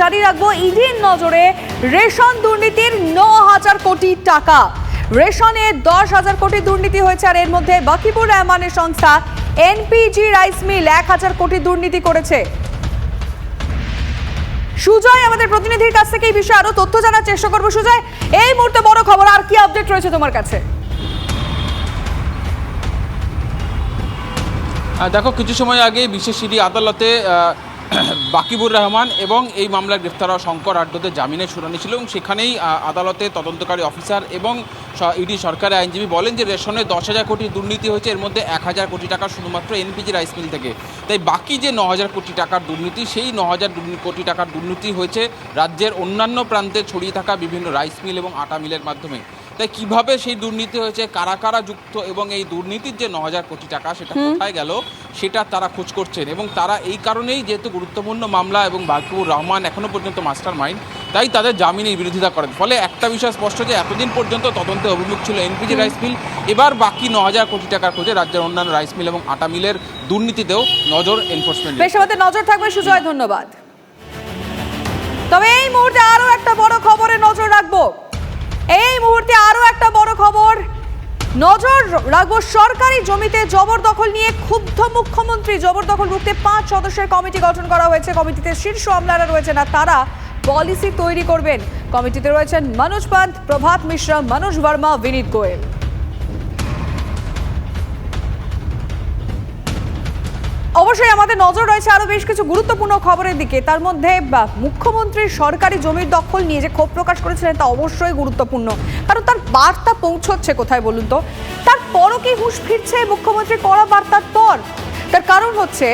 জারি রাখব ইডির নজরে রেশন দুর্নীতির ন হাজার কোটি টাকা। রেশনে দশ হাজার কোটি দুর্নীতি হয়েছে আর এর মধ্যে বাকিবুর রহমানের সংস্থা এনপিজি রাইস মিল এক হাজার কোটি দুর্নীতি করেছে। সুজয়, আমাদের প্রতিনিধির কাছ থেকে এই বিষয়ে আরও তথ্য জানার চেষ্টা করব। সুজয়, এই মুহূর্তে বড় খবর, আর কি আপডেট রয়েছে তোমার কাছে? দেখো, কিছু সময় আগে বিশেষ আদালতে বাকিবুর রহমান এবং এই মামলায় গ্রেফতার হওয়া শঙ্কর আড্ডতে জামিনের শুনানি ছিল এবং সেখানেই আদালতে তদন্তকারী অফিসার এবং ইডি সরকারের আইনজীবী বলেন যে রেশনে দশ হাজার কোটি দুর্নীতি হয়েছে, এর মধ্যে এক হাজার কোটি টাকা শুধুমাত্র এনপিজি রাইস মিল থেকে। তাই বাকি যে ন হাজার কোটি টাকার দুর্নীতি, সেই ন হাজার কোটি টাকার দুর্নীতি হয়েছে রাজ্যের অন্যান্য প্রান্তে ছড়িয়ে থাকা বিভিন্ন রাইস মিল এবং আটা মিলের মাধ্যমে। তাই কীভাবে সেই দুর্নীতি হয়েছে কারা কারা যুক্ত এবং এই দুর্নীতির যে ন হাজার কোটি টাকা সেটা কোথায় গেল সেটা তারা খোঁজ করছেন এবং তারা এই কারণেই যেহেতু গুরুত্বপূর্ণ মামলা এবং বাকিবুর রহমান এখনও পর্যন্ত মাস্টার মাইন্ড তাই তাদের জামিনের বিরোধিতা করেন। ফলে একটা বিষয় স্পষ্ট যে এতদিন পর্যন্ত তদন্তে অভিমুখ ছিল এনপিজি রাইস মিল এবার বাকি ন হাজার কোটি টাকার খোঁজে রাজ্যের অন্যান্য রাইস মিল এবং আটা মিলের দুর্নীতিতেও নজর এনফোর্সমেন্ট নজর থাকবে সুজয় ধন্যবাদ। তবে এই মুহূর্তে আরও একটা নজর রাখব সরকারি জমিতে জবরদখল নিয়ে ক্ষুব্ধ মুখ্যমন্ত্রী। জবরদখল রুখতে পাঁচ সদস্যের কমিটি গঠন করা হয়েছে। কমিটিতে শীর্ষ আমলারা রয়েছে না তারা পলিসি তৈরি করবেন। কমিটিতে রয়েছেন মনোজ পান্ত প্রভাত মিশ্রা, মনোজ বর্মা, বিনীত গোয়েল। অবশ্যই আমাদের নজর রয়েছে আরও বেশ কিছু গুরুত্বপূর্ণ খবরের দিকে। তার মধ্যে মুখ্যমন্ত্রীর সরকারি জমির দখল নিয়ে যে ক্ষোভ প্রকাশ করেছিলেন তা অবশ্যই গুরুত্বপূর্ণ। কারণ তার বার্তা পৌঁছচ্ছে কোথায় বলুন তো? তারপরও কি হুঁশ ফিরছে মুখ্যমন্ত্রী করা বার্তার পর। তার কারণ হচ্ছে,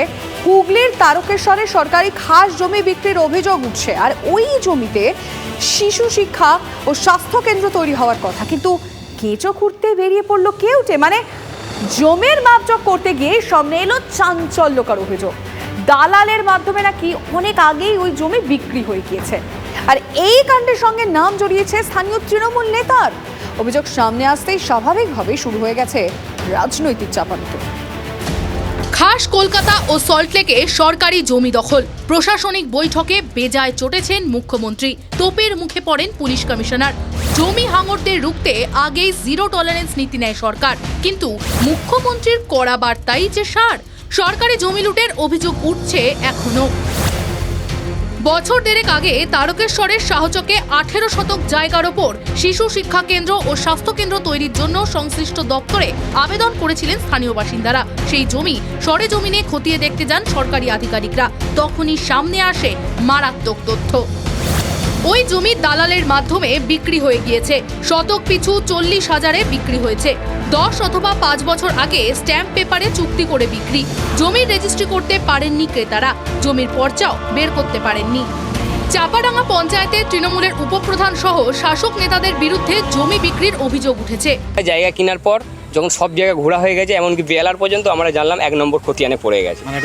হুগলির তারকেশ্বরে সরকারি খাস জমি বিক্রির অভিযোগ উঠছে। আর ওই জমিতে শিশু শিক্ষা ও স্বাস্থ্য কেন্দ্র তৈরি হওয়ার কথা। কিন্তু কেঁচো খুঁড়তে বেরিয়ে পড়ল কেউটে? মানে জমির মাপজোক করতে গিয়ে সামনে এলো চাঞ্চল্যকর অভিযোগ। দালালের মাধ্যমে নাকি অনেক আগেই ওই জমি বিক্রি হয়ে গিয়েছে। আর এই কাণ্ডের সঙ্গে নাম জড়িয়েছে স্থানীয় তৃণমূল নেতার। অভিযোগ সামনে আসতেই স্বাভাবিকভাবে শুরু হয়ে গেছে রাজনৈতিক চাপানুতো খাস কলকাতা ও সল্টলেকে সরকারি জমি দখল। প্রশাসনিক বৈঠকে বেজায় চটেছেন মুখ্যমন্ত্রী। তোপের মুখে পড়েন পুলিশ কমিশনার। জমি হাঙরদের রুখতে আগেই জিরো টলারেন্স নীতি নেয় সরকার। কিন্তু মুখ্যমন্ত্রীর কড়া বার্তাই যে সার। সরকারি জমি লুটের অভিযোগ উঠছে এখনও বছর দেড়েক আগে তারকেশ্বরের সাহচকে আঠেরো শতক জায়গার ওপর শিশু শিক্ষা কেন্দ্র ও স্বাস্থ্য কেন্দ্র তৈরির জন্য সংশ্লিষ্ট দপ্তরে আবেদন করেছিলেন স্থানীয় বাসিন্দারা। সেই জমি সরে জমিনে খতিয়ে দেখতে যান সরকারি আধিকারিকরা। তখনই সামনে আসে মারাত্মক তথ্য। ওই জমি দালালের মাধ্যমে বিক্রি হয়ে গিয়েছে। শতক পিছু চল্লিশ হাজারে বিক্রি হয়েছে। দশ অথবা পাঁচ বছর আগে স্ট্যাম্প পেপারে চুক্তি করে বিক্রি। জমির রেজিস্ট্রি করতে পারেননি ক্রেতারা। জমির পর্চাও বের করতে পারেননি। চাপাডাঙ্গা পঞ্চায়েতে তৃণমূলের উপপ্রধান সহ শাসক নেতাদের বিরুদ্ধে জমি বিক্রির অভিযোগ উঠেছে। জায়গা কেনার পর যখন সব জায়গায় ঘোরা হয়ে গেছে এমনকি বেলার পর্যন্ত আমরা জানলাম এক নম্বর খতিয়ানে পড়ে গেছে। মানে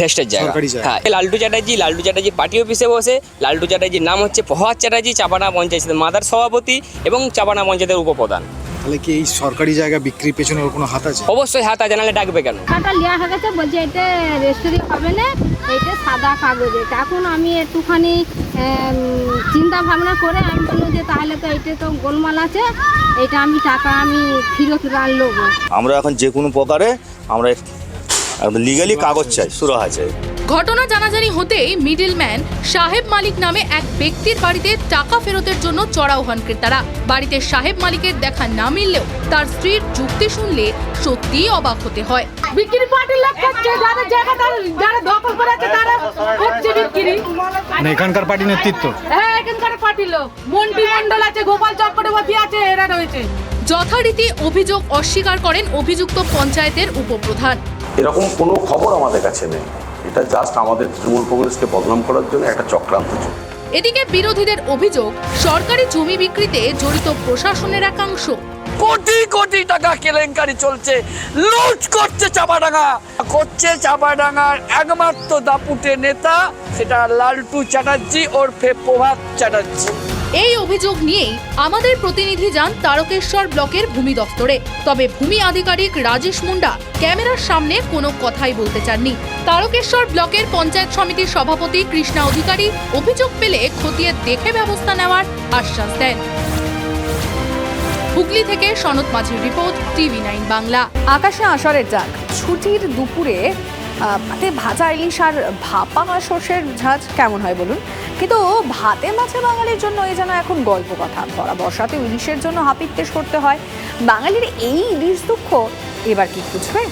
ভেস্টের জায়গা হ্যাঁ লালটু চ্যাটার্জি লালটু চ্যাটার্জি পার্টি অফিসে বসে লালটু চ্যাটার্জির নাম হচ্ছে প্রভাত চ্যাটার্জি চাপানা পঞ্চায়েতের মাদার সভাপতি এবং চাপানা পঞ্চায়েতের উপপ্রধান। তাহলে কি এই সরকারি জায়গা বিক্রির পেছনে ওর কোনো হাত আছে? অবশ্যই হাত আছে জানালে ডাকবে কেন? খাতা লিয়া হয়ে গেছে বলছে এটা রেজিস্ট্রি হবে না এটা সাদা কাগজ এটা এখন আমি একটুখানি চিন্তা ভাবনা করে আমি বললাম যে তাহলে তো এটা তো গোলমাল আছে এটা আমি টাকা আমি ফেরত আনলো আমরা এখন যে কোনো প্রকারে আমরা লিগালি কাগজ চাই সুরাহা চাই। ঘটনা জানাজানি হতেই মিডিলম্যান সাহেব মালিক নামে এক ব্যক্তির বাড়িতে টাকা ফেরতের জন্য চড়াও হন ক্রেতারা। বাড়িতে সাহেব মালিকের দেখা না মিললেও তার স্ত্রীর যুক্তি শুনলে সত্যিই অবাক হতে হয়। বিক্রি পার্টির লোক করছে যারা জায়গাটা যারা দখল করেছে তারা করছে বিক্রি। মানে এখানকার পার্টি নেতৃত্ব? হ্যাঁ এখানকার পার্টির লোক। মন্টি মন্ডল আছে গোপাল চক্রবর্তী আছে এরা রয়েছে। যথারীতি অভিযোগ অস্বীকার করেন অভিযুক্ত পঞ্চায়েতের উপপ্রধান। এরকম কোনো খবর আমাদের কাছে নেই। এটা জাস্ট আমাদের তৃণমূল কংগ্রেসকে বদনাম করার জন্য একটা চক্রান্ত চলছে এদিকে বিরোধীদের অভিযোগ সরকারি জমি বিক্রিতে জড়িত প্রশাসনের একাংশ। কোটি কোটি টাকা কেলেঙ্কারি চলছে লুট করছে চাপাডাঙ্গা। করছে চাপাডাঙ্গার একমাত্র দাপুটে নেতা সেটা লালটু চ্যাটার্জি ওরফে প্রভাত চ্যাটার্জি। এই অভিযোগ নিয়েই আমাদের প্রতিনিধি যান তারকেশ্বর ব্লকের ভূমি দফতরে। তবে ভূমি আধিকারিক রাজেশ মুন্ডা ক্যামেরার সামনে কোনো কথাই বলতে চাননি। তারকেশ্বর ব্লকের পঞ্চায়েত সমিতির সভাপতি কৃষ্ণা অধিকারী অভিযোগ পেলে খতিয়ে দেখে ব্যবস্থা নেওয়ার আশ্বাস দেন। হুগলি থেকে সনৎ মাঝির রিপোর্ট, টিভি নাইন বাংলা। আকাশে আষাঢ়ের যাক ছুটির দুপুরে ভাতে ভাজা ইলিশ আর ভাপা সর্ষের ঝাঁজ কেমন হয় বলুন? কিন্তু ভাতে মাছে বাঙালির জন্য এই যেন এখন গল্প কথা। ভরা বর্ষাতে ইলিশের জন্য হাপিত্তেশ করতে হয়। বাঙালির এই ইলিশ দুঃখ এবার কি খুঁজবে?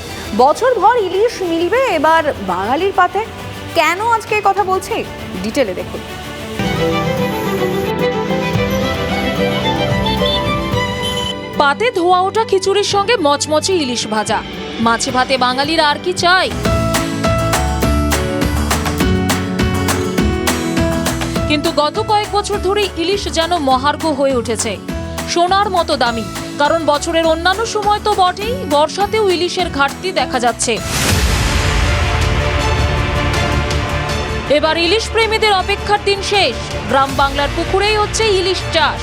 বছর ভর ইলিশ মিলবে এবার বাঙালির পাতে? কেন আজকে কথা বলছি? ডিটেলে দেখুন। পাতে ধোয়া ওঠা খিচুড়ির সঙ্গে মচমচে ইলিশ ভাজা। মাছে ভাতে বাঙালির আর কি চাই? কিন্তু গত কয়েক বছর ধরে ইলিশ যেন মহার্ঘ হয়ে উঠেছে। সোনার মতো দামি, কারণ বছরের অন্যান্য সময় তো বটেই, বর্ষাতেও ইলিশের ঘাটতি দেখা যাচ্ছে। এবার ইলিশ প্রেমীদের অপেক্ষার দিন শেষ। গ্রাম বাংলার পুকুরেই হচ্ছে ইলিশ চাষ।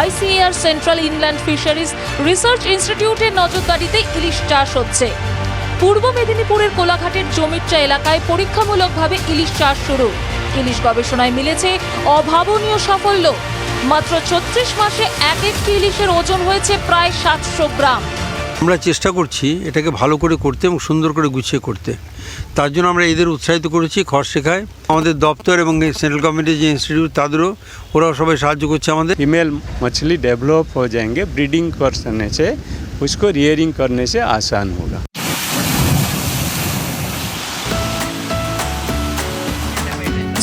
ICAR central inland fisheries research ইনস্টিটিউটের নজরদারিতে ইলিশ চাষ হচ্ছে। পূর্ব মেদিনীপুরের কোলাঘাটের জমিট্টা এলাকায় পরীক্ষামূলকভাবে ইলিশ চাষ শুরু। ইলিশ গবেষণায় মিলেছে অভাবনীয় সাফল্য মাত্র ছত্রিশ মাসে এক একটি ইলিশের ওজন হয়েছে প্রায় সাতশো গ্রাম আমরা চেষ্টা করছি এটাকে ভালো করে করতে এবং সুন্দর করে গুছিয়ে করতে তার জন্য আমরা এদের উৎসাহিত করেছি খড় শেখায় আমাদের দপ্তর এবং সেন্ট্রাল গভর্নমেন্টের যে ইনস্টিটিউট তাদেরও ওরাও সবাই সাহায্য করছে আমাদের फीमेल मछली डेवलप हो जाएंगे ब्रीडिंग करने से उसको रियरिंग करने से आसान होगा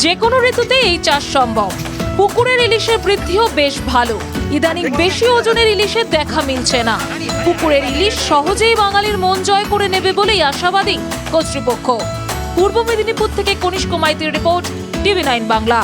যে কোনো ঋতুতে এই চাষ সম্ভব। পুকুরের ইলিশের বৃদ্ধিও বেশ ভালো। ইদানিং বেশি ওজনের ইলিশের দেখা মিলছে না। পুকুরের ইলিশ সহজেই বাঙালির মন জয় করে নেবে বলেই আশাবাদী কর্তৃপক্ষ। পূর্ব মেদিনীপুর থেকে কনিষ্ক মাইতির রিপোর্ট, টিভি নাইন বাংলা।